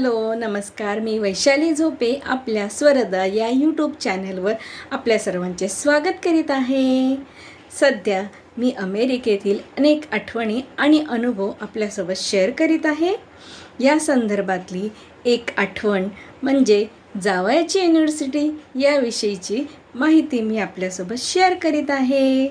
Hello नमस्कार. मी वैशाली झोपे आपल्या स्वरदा या यूट्यूब चॅनलवर आपल्या सर्वांचे स्वागत करीत आहे. सध्या मी अमेरिकेतील अनेक आठवणी आणि अनुभव आपल्यासोबत शेअर करीत आहे. या संदर्भातली एक आठवण म्हणजे जावयाची युनिव्हर्सिटी याविषयीची माहिती मी आपल्यासोबत शेअर करीत आहे.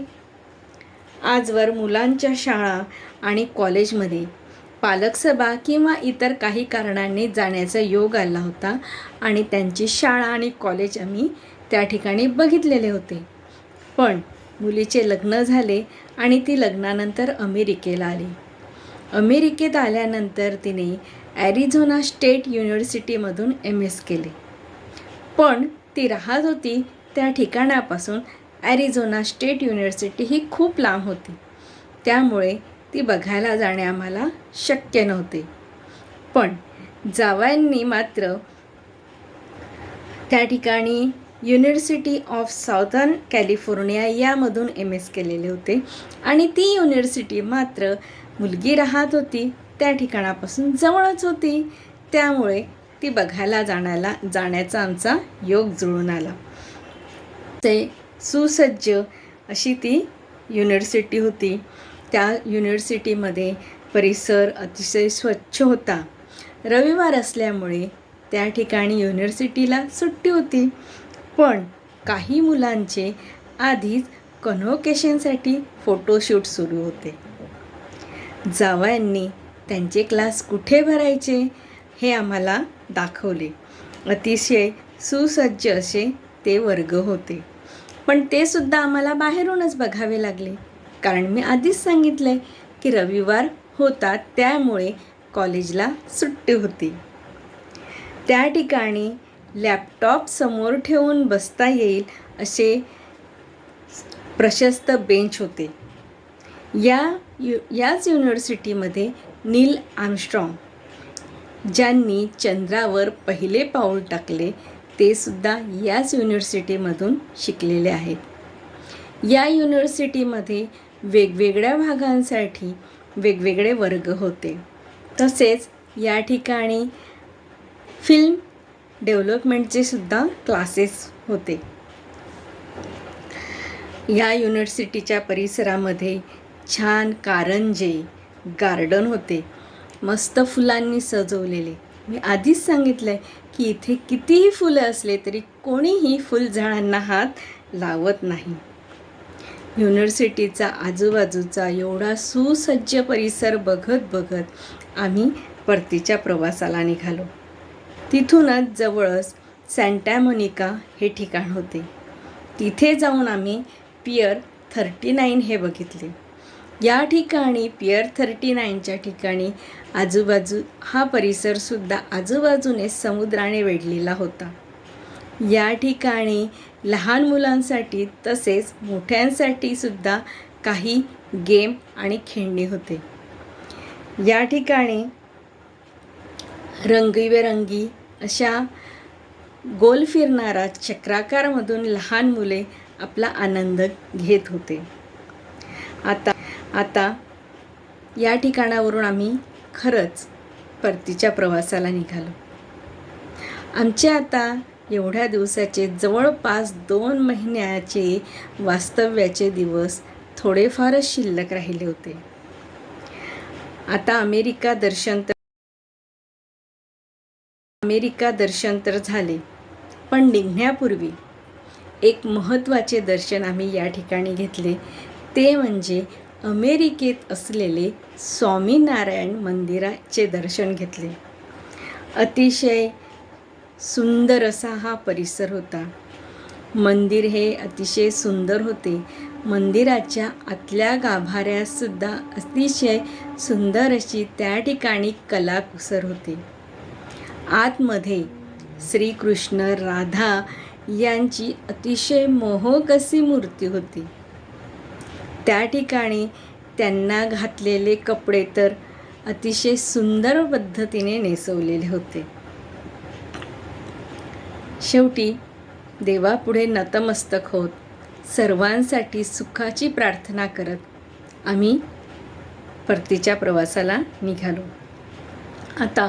आजवर मुलांच्या शाळा आणि कॉलेजमध्ये पालकसभा किंवा इतर काही कारणांनी जाण्याचा योग आला होता आणि त्यांची शाळा आणि कॉलेज आम्ही त्या ठिकाणी बघितलेले होते. पण मुलीचे लग्न झाले आणि ती लग्नानंतर अमेरिकेला आली. अमेरिकेत आल्यानंतर तिने ॲरिझोना स्टेट युनिव्हर्सिटीमधून एम एस केले. पण ती राहत होती त्या ठिकाणापासून. ॲरिझोना स्टेट युनिव्हर्सिटी ही खूप लांब होती. त्यामुळे ती बघायला जाणे आम्हाला शक्य नव्हते. पण जावयांनी मात्र त्या ठिकाणी युनिव्हर्सिटी ऑफ साऊदर्न कॅलिफोर्निया यामधून एम एस केलेले होते आणि ती युनिव्हर्सिटी मात्र मुलगी राहत होती त्या ठिकाणापासून जवळच होती. त्यामुळे ती बघायला जाण्याला जाण्याचा आमचा योग जुळून आला. ते सुसज्ज अशी ती युनिव्हर्सिटी होती. त्या युनिव्हर्सिटीमध्ये परिसर अतिशय स्वच्छ होता. रविवार असल्यामुळे त्या ठिकाणी युनिव्हर्सिटीला सुट्टी होती. पण काही मुलांचे आधीच कन्व्होकेशनसाठी फोटोशूट सुरू होते. जावयांनी त्यांचे क्लास कुठे भरायचे हे आम्हाला दाखवले. अतिशय सुसज्ज असे ते वर्ग होते. पण ते सुद्धा आम्हाला बाहेरूनच बघावे लागले. कारण मी आधीच सांगितलं आहे की रविवार होता त्यामुळे कॉलेजला सुट्टी होती. त्या ठिकाणी लॅपटॉप समोर ठेवून बसता येईल असे प्रशस्त बेंच होते. या यु याच युनिव्हर्सिटीमध्ये नील आर्मस्ट्रॉंग ज्यांनी चंद्रावर पहिले पाऊल टाकले ते सुद्धा याच युनिव्हर्सिटीमधून शिकलेले आहेत. या युनिव्हर्सिटीमध्ये वेगवेगळ्या भागांसाठी वेगवेगळे वर्ग होते. तसेच या ठिकाणी फिल्म डेव्हलपमेंटचे सुद्धा क्लासेस होते. या युनिव्हर्सिटीच्या परिसरामध्ये छान कारंजे गार्डन होते. मस्त फुलांनी सजवलेले. मी आधीच सांगितलं आहे की इथे कितीही फुलं असले तरी कोणीही फुलझाडांना हात लावत नाही. युनिव्हर्सिटीचा आजूबाजूचा एवढा सुसज्ज परिसर बघत बघत आम्ही परतीच्या प्रवासाला निघालो. तिथूनच जवळच सॅन्टॅमोनिका हे ठिकाण होते. तिथे जाऊन आम्ही पियर थर्टी नाईन हे बघितले. या ठिकाणी पियर थर्टी नाईनच्या ठिकाणी आजूबाजू हा परिसरसुद्धा आजूबाजूने समुद्राने वेढलेला होता. या ठिकाणी लहान मुलांसाठी तसेच मोठ्यांसाठी सुद्धा काही गेम आणि खेळणी होते. या ठिकाणी रंगीबेरंगी अशा गोल फिरणारा चक्राकारमधून लहान मुले आपला आनंद घेत होते. आता आता या ठिकाणावरून आम्ही खरंच परतीच्या प्रवासाला निघालो. आमचे आता एवढ्या दिवसाचे जवळपास दोन महिन्याचे वास्तव्याचे दिवस थोडेफारच शिल्लक राहिले होते. आता अमेरिका दर्शन तर अमेरिका दर्शन तर झाले पण निघण्यापूर्वी एक महत्त्वाचे दर्शन आम्ही या ठिकाणी घेतले. ते म्हणजे अमेरिकेत असलेले स्वामीनारायण मंदिराचे दर्शन घेतले. अतिशय सुंदर असा हा परिसर होता. मंदिर हे अतिशय सुंदर होते. मंदिराच्या आतल्या गाभाऱ्यासुद्धा अतिशय सुंदर अशी त्या ठिकाणी कलाकुसर होते. आतमध्ये श्रीकृष्ण राधा यांची अतिशय मोहक अशी मूर्ती होती. त्या ठिकाणी त्यांना घातलेले कपडे तर अतिशय सुंदर पद्धतीने नेसवलेले होते. शेवटी देवापुढे नतमस्तक होत सर्वांसाठी सुखाची प्रार्थना करत आम्ही परतीच्या प्रवासाला निघालो. आता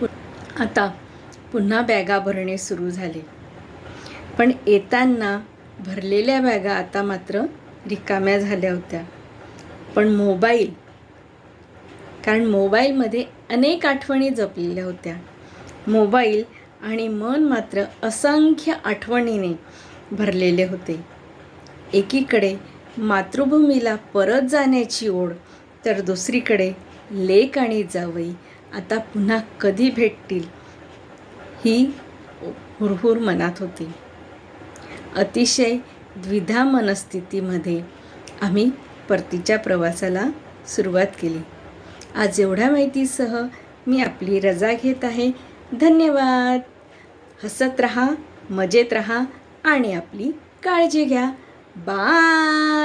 पु आता पुन्हा बॅगा भरणे सुरू झाले. पण येताना भरलेल्या बॅगा आता मात्र रिकाम्या झाल्या होत्या. पण मोबाईल कारण मोबाईलमध्ये अनेक आठवणी जपलेल्या होत्या. मोबाईल आणि मन मात्र असंख्य आठवणीने भरलेले होते. एकीकडे मातृभूमीला परत जाण्याची ओढ तर दुसरीकडे लेक आणि जावई आता पुन्हा कधी भेटतील ही हुरहुर मनात होती. अतिशय द्विधा मनस्थितीमध्ये आम्ही परतीच्या प्रवासाला सुरुवात केली. आज एवढ्या माहितीसह मी आपली रजा घेत आहे. धन्यवाद! हसत रहा मजेत रहा आणि आपली काळजी घ्या. बाय!